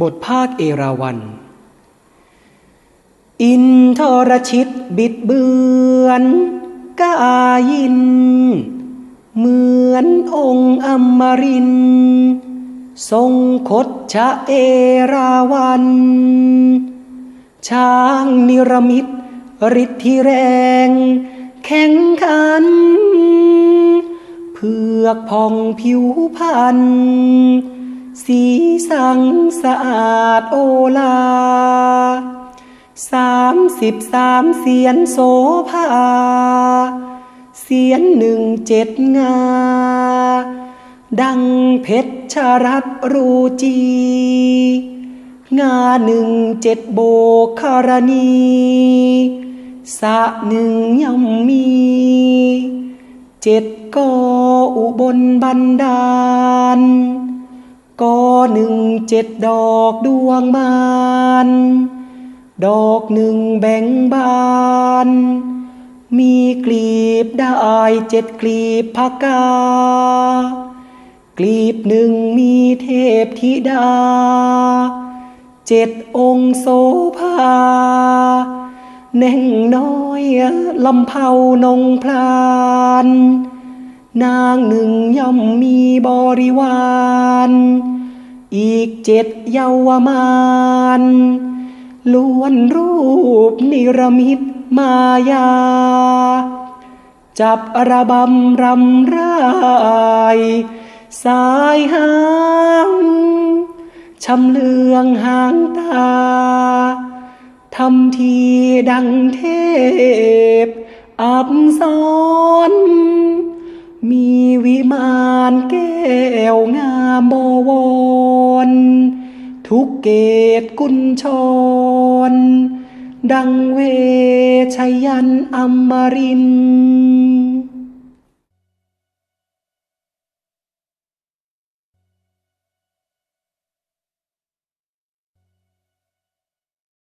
บทภาคเอราวัน อินทรชิตบิดเบือนกายิน เหมือนองค์อมริน ทรงคดชะเอราวัน ช้างนิรมิตฤทธิแรง แข่งขัน เพือกพองผิวพันธ์ สีสังสะอาดโอลาสามสิบสามเสียนโสภาเสียนหนึ่งเจ็ดงา ดังเพชรชรัตรูจี งาหนึ่งเจ็ดโบคารณีสะหนึ่งย่อมมี เจ็ดกออุบลบันดาล กอหนึ่งเจ็ดดอกดวงบาน ดอกหนึ่งแบ่งบาน มีกลีบได้เจ็ดกลีบพกา กลีบหนึ่งมีเทพธิดา เจ็ดองค์โสภาแน่งน้อยลำเผานงพลาน นางหนึ่งย่อมมีบริวาร อีกเจ็ดเยาวมานล้วนรูปนิรมิตมายา จับระบำรำไรายสายหางชำเลืองหางตาทำทีดังเทพอับสอน มีวิมานแก้วงามบวร ทุกเกตกุญชร ดังเวชยันอมรินทร์